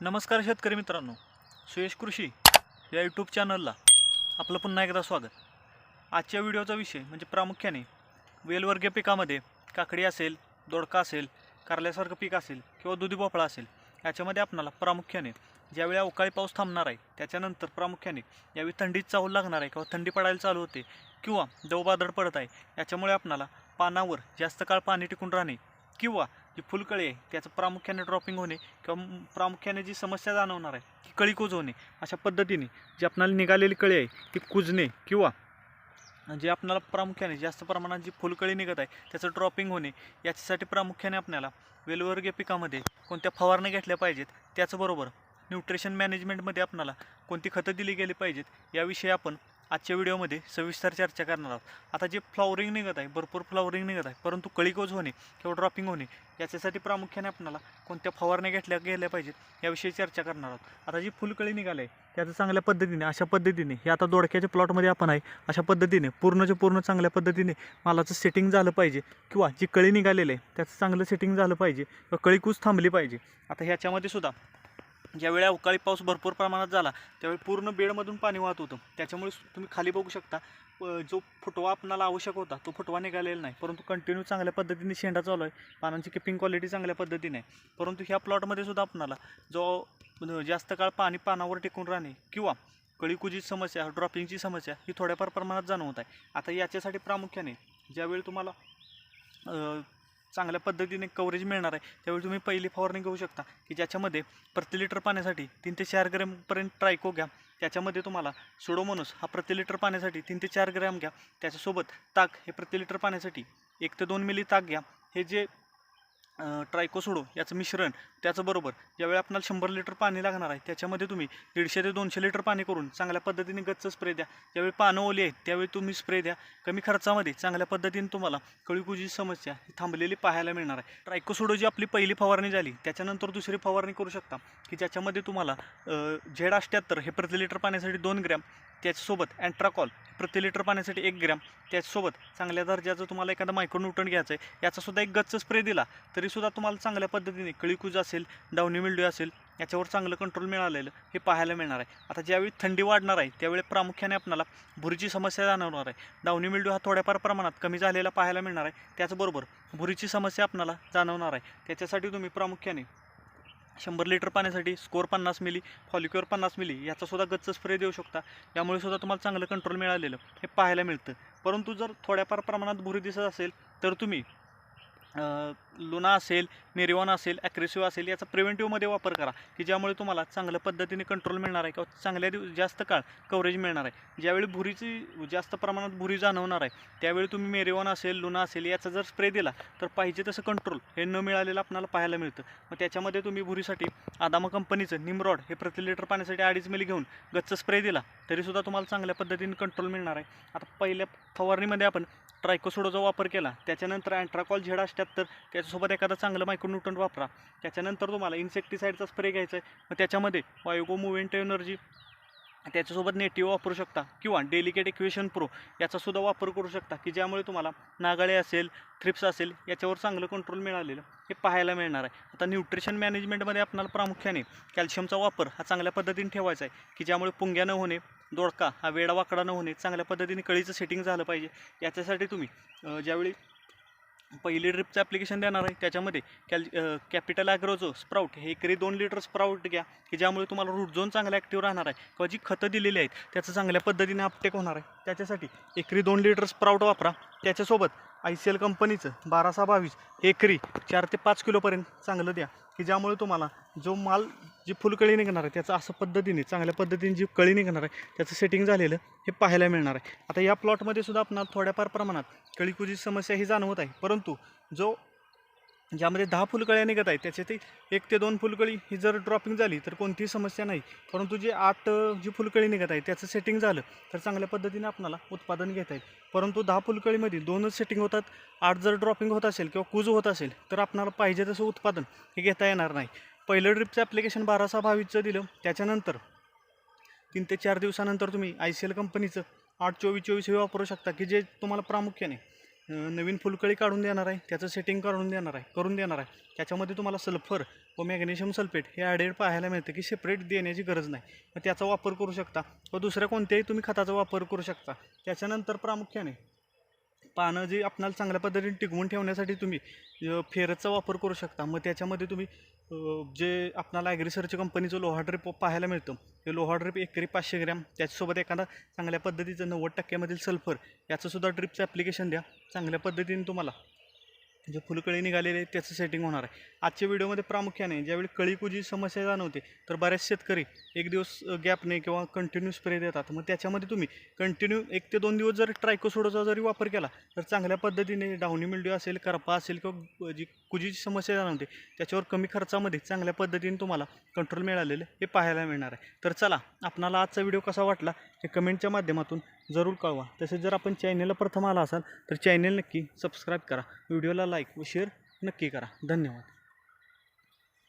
नमस्कार शेतकरी मित्रांनो. सुयश कृषी या यूट्यूब चॅनलला आपलं पुन्हा एकदा स्वागत. आजच्या व्हिडिओचा विषय म्हणजे प्रामुख्याने वेलवर्गीय पिकामध्ये काकडी असेल दोडका असेल कारल्यासारखं पीक असेल किंवा दुधी भोपळा असेल याच्यामध्ये आपणाला प्रामुख्याने ज्यावेळी अवकाळी पाऊस थांबणार आहे त्याच्यानंतर प्रामुख्याने यावेळी थंडीत चाहूल लागणार आहे किंवा थंडी पडायला चालू होते किंवा दवबादळ पडत आहे याच्यामुळे आपणाला पानावर जास्त काळ पाणी टिकून राहणे किंवा जी फुलकळी आहे त्याचं प्रामुख्याने ड्रॉपिंग होणे किंवा प्रामुख्याने जी समस्या जाणवणार आहे ती कळी कुजवणे अशा पद्धतीने जी आपणाला निघालेली कळी आहे ती कुजणे किंवा जे आपणाला प्रामुख्याने जास्त प्रमाणात जी फुलकळी निघत आहे त्याचं ड्रॉपिंग होणे याच्यासाठी प्रामुख्याने आपल्याला वेलवर्गीय पिकामध्ये कोणत्या फवारण्या घेतल्या पाहिजेत त्याचबरोबर न्यूट्रिशन मॅनेजमेंटमध्ये आपणाला कोणती खतं दिली गेली पाहिजेत याविषयी आपण आजच्या व्हिडिओमध्ये सविस्तर चर्चा करणार आहोत. आता जे फ्लॉवरिंग निघत आहे भरपूर फ्लॉवरिंग निघत आहे परंतु कळीकोज होणे किंवा ड्रॉपिंग होणे याच्यासाठी प्रामुख्याने आपल्याला कोणत्या फवारण्या घेतल्या गेल्या पाहिजेत याविषयी चर्चा करणार आहोत. आता जी फुलकळी निघाली आहे त्याचं चांगल्या पद्धतीने अशा पद्धतीने हे आता दोडक्याच्या प्लॉटमध्ये आपण आहे अशा पद्धतीने पूर्णच्या पूर्ण चांगल्या पद्धतीने मालाचं सेटिंग झालं पाहिजे किंवा जी कळी निघालेली आहे त्याचं चांगलं सेटिंग झालं पाहिजे किंवा कळीकूज थांबली पाहिजे. आता ह्याच्यामध्ये सुद्धा ज्यावेळी अवकाळी पाऊस भरपूर प्रमाणात झाला त्यावेळी पूर्ण बेडमधून पाणी वाहत होतं. त्याच्यामुळे तुम्ही खाली बघू शकता जो फुटवा आपणाला आवश्यक होता तो फुटवा निघालेला नाही. परंतु कंटिन्यू चांगल्या पद्धतीने शेंडा चालू आहे. पानांची किपिंग क्वालिटी चांगल्या पद्धतीने आहे. परंतु ह्या प्लॉटमध्ये सुद्धा आपणाला जो जास्त काळ पाणी पानावर टिकून राहणे किंवा कळीकुजीची समस्या ड्रॉपिंगची समस्या ही थोड्याफार प्रमाणात जाणवत आहे. आता याच्यासाठी प्रामुख्याने ज्यावेळी तुम्हाला चांगल्या पद्धतीने कवरेज मिळणार आहे. त्यावेळी तुम्ही पहिली फवारणी घेऊ शकता. की ज्याच्यामध्ये प्रति लिटर पाण्यासाठी तीन ते चार ग्रॅमपर्यंत ट्रायको घ्या. त्याच्यामध्ये तुम्हाला सोडोमोनस हा प्रति लिटर पाण्यासाठी तीन ते चार ग्रॅम घ्या. त्याच्यासोबत ताक हे प्रति लिटर पाण्यासाठी एक ते दोन मिली ताक घ्या. हे जे ट्रायकोसोडो याचं मिश्रण त्याचबरोबर ज्यावेळी आपल्याला शंभर लिटर पाणी लागणार आहे त्याच्यामध्ये तुम्ही दीडशे ते दोनशे लिटर पाणी करून चांगल्या पद्धतीने गच्च स्प्रे द्या. ज्यावेळी पानं ओली आहेत त्यावेळी तुम्ही स्प्रे द्या. कमी खर्चामध्ये चांगल्या पद्धतीने तुम्हाला कळीकुजी समस्या ही थांबलेली पाहायला मिळणार आहे. ट्रायकोसोडो जी आपली पहिली फवारणी झाली त्याच्यानंतर दुसरी फवारणी करू शकता. की ज्याच्यामध्ये तुम्हाला झेड अष्ट्याहत्तर हे प्रति लिटर पाण्यासाठी दोन ग्रॅम त्याच्यासोबत अँट्राकॉल प्रति लिटर पाण्यासाठी एक ग्रॅम त्याच्यासोबत चांगल्या दर्जाचं तुम्हाला एखादा मायक्रोन्यूटन घ्यायचं आहे याचासुद्धा एक गच्च स्प्रे दिला तरीसुद्धा तुम्हाला चांगल्या पद्धतीने कळीकुजा असेल डावनी मिल्ड्यू असेल याच्यावर चांगलं कंट्रोल मिळालेलं हे पाहायला मिळणार आहे. आता ज्यावेळी थंडी वाढणार आहे त्यावेळी प्रामुख्याने आपल्याला भुरीची समस्या जाणवणार आहे. डावणी मिल्ड्यू हा थोड्याफार प्रमाणात कमी झालेला पाहायला मिळणार आहे. त्याचबरोबर भुरीची समस्या आपल्याला जाणवणार आहे. त्याच्यासाठी तुम्ही प्रामुख्याने शंभर लिटर पाण्यासाठी स्कोर पन्नास मिली फॉलिक्युअर पन्नास मिली याचासुद्धा गच्च स्प्रे देऊ शकता. यामुळे सुद्धा तुम्हाला चांगलं कंट्रोल मिळालेलं हे पाहायला मिळतं. परंतु जर थोड्याफार प्रमाणात भुरी दिसत असेल तर तुम्ही लुना असेल मेरिवान असेल ॲक्रेसिव्ह असेल याचा प्रिव्हेंटिव्हमध्ये वापर करा की ज्यामुळे तुम्हाला चांगल्या पद्धतीने कंट्रोल मिळणार आहे किंवा चांगल्या दिव जास्त काळ कव्हरेज मिळणार आहे. ज्यावेळी भुरीची जास्त प्रमाणात भुरी जाणवणार आहे त्यावेळी तुम्ही मेरिवान असेल लुना असेल याचा जर स्प्रे दिला तर पाहिजे तसं कंट्रोल हे न मिळालेलं आपल्याला पाहायला मिळतं. मग त्याच्यामध्ये तुम्ही भुरीसाठी आदामा कंपनीचं निमरॉड हे प्रति लिटर पाण्यासाठी अडीच मिली घेऊन गच्च स्प्रे दिला तरीसुद्धा तुम्हाला चांगल्या पद्धतीने कंट्रोल मिळणार आहे. आता पहिल्या फवारणीमध्ये आपण ट्रायकोसोडोचा वापर केला. त्याच्यानंतर अँट्राकॉल झेड अष्ट्याहत्तर त्याच्यासोबत एखादा चांगलं मायक्रोन्यूटन वापरा. त्याच्यानंतर तुम्हाला इन्सेक्टिसाईडचा स्प्रे घ्यायचा आहे. मग त्याच्यामध्ये वायोगो मुव्हेंट एनर्जी त्याच्यासोबत नेटिव्ह वापरू शकता किंवा डेलिकेट इक्वेशन प्रो याचासुद्धा वापर करू शकता की ज्यामुळे तुम्हाला नागाळे असेल थ्रिप्स असेल याच्यावर चांगलं कंट्रोल मिळालेलं हे पाहायला मिळणार आहे. आता न्यूट्रिशन मॅनेजमेंटमध्ये आपणाला प्रामुख्याने कॅल्शियमचा वापर हा चांगल्या पद्धतीने ठेवायचा आहे की ज्यामुळे पुंग्या न होणे दोडका हा वेडा वाकडा न होणे चांगल्या पद्धतीने कळीचं सेटिंग झालं पाहिजे. याच्यासाठी तुम्ही ज्यावेळी पहिली ड्रिपचं ॲप्लिकेशन देणार आहे त्याच्यामध्ये कॅल कॅपिटल ॲग्रोजो स्प्राऊट हे एकरी दोन लिटर स्प्राऊट घ्या की ज्यामुळे तुम्हाला रूट झोन चांगला ॲक्टिव्ह राहणार आहे. किंवा जी खतं दिलेली आहेत त्याचं चांगल्या पद्धतीने अपटेक होणार आहे. त्याच्यासाठी एकरी दोन लिटर स्प्राऊट वापरा. त्याच्यासोबत आय सी एल कंपनीचं बारा सहा बावीस एकरी चार ते पाच किलोपर्यंत चांगलं द्या की ज्यामुळे तुम्हाला जो माल जी फुलकळी निघणार आहे त्याचं असं पद्धतीने चांगल्या पद्धतीने जी कळी निघणार आहे त्याचं सेटिंग झालेलं हे पाहायला मिळणार आहे. आता या प्लॉटमध्ये सुद्धा आपणाला थोड्याफार प्रमाणात कळीकुजी समस्या ही जाणवत आहे. परंतु जो ज्यामध्ये दहा फुलकळ्या निघत आहेत त्याच्यात एक ते दोन फुलकळी ही जर ड्रॉपिंग झाली तर कोणतीही समस्या नाही. परंतु जे आठ जी फुलकळी निघत आहे त्याचं सेटिंग झालं तर चांगल्या पद्धतीने आपणाला उत्पादन घेता येईल. परंतु दहा फुलकळीमध्ये दोनच सेटिंग होतात आठ जर ड्रॉपिंग होत असेल किंवा कुज होत असेल तर आपणाला पाहिजे तसं उत्पादन हे घेता येणार नाही. पहिलं ट्रिपचं ॲप्लिकेशन बारा सहा बावीसचं दिलं. त्याच्यानंतर तीन ते चार दिवसानंतर तुम्ही आय सी एल कंपनीचं आठ चोवीस चोवीस हे वापरू शकता की जे तुम्हाला प्रामुख्याने नवीन फुलकळी काढून देणार आहे त्याचं सेटिंग काढून देणार आहे करून देणार आहे. त्याच्यामध्ये तुम्हाला सल्फर व मॅग्नेशियम सल्फेट हे ॲडेड पाहायला मिळतं की सेपरेट देण्याची गरज नाही. मग त्याचा वापर करू शकता. व दुसऱ्या कोणत्याही तुम्ही खताचा वापर करू शकता. त्याच्यानंतर प्रामुख्याने पानं जी आपणाला चांगल्या पद्धतीने टिकवून ठेवण्यासाठी तुम्ही फेरचा वापर करू शकता. मग त्याच्यामध्ये तुम्ही जे आपणाला ॲग्रिसर्च कंपनीचं लोहा ड्रिप पाहायला मिळतं ते लोहा ड्रिप एकरी पाचशे ग्रॅम त्याच्यासोबत एखादा चांगल्या पद्धतीचं नव्वद टक्क्यामधील सल्फर याचंसुद्धा ड्रिपचं ॲप्लिकेशन द्या चांगल्या पद्धतीने तुम्हाला. जे फुलकळी निघालेले आहेत त्याचं सेटिंग होणार आहे. आजच्या व्हिडिओमध्ये प्रामुख्याने ज्यावेळी कळीकुजी समस्या जाणवते तर बऱ्याच शेतकरी एक दिवस गॅपने किंवा कंटिन्यू स्प्रे देतात. मग त्याच्यामध्ये तुम्ही कंटिन्यू एक ते दोन दिवस जर ट्रायकोसोडोचा जरी वापर केला तर चांगल्या पद्धतीने डावणी मिल्ड्यू असेल करपा असेल किंवा जी कुजीची समस्या जाणवते त्याच्यावर कमी खर्चामध्ये चांगल्या पद्धतीने तुम्हाला कंट्रोल मिळालेलं हे पाहायला मिळणार आहे. तर चला आपणाला आजचा व्हिडिओ कसा वाटला हे कमेंटच्या माध्यमातून जरूर कळवा. तसेच जर आपण चॅनेलला प्रथम आला असाल तर चॅनेल नक्की सबस्क्राईब करा. व्हिडिओला लाईक व शेअर नक्की करा. धन्यवाद.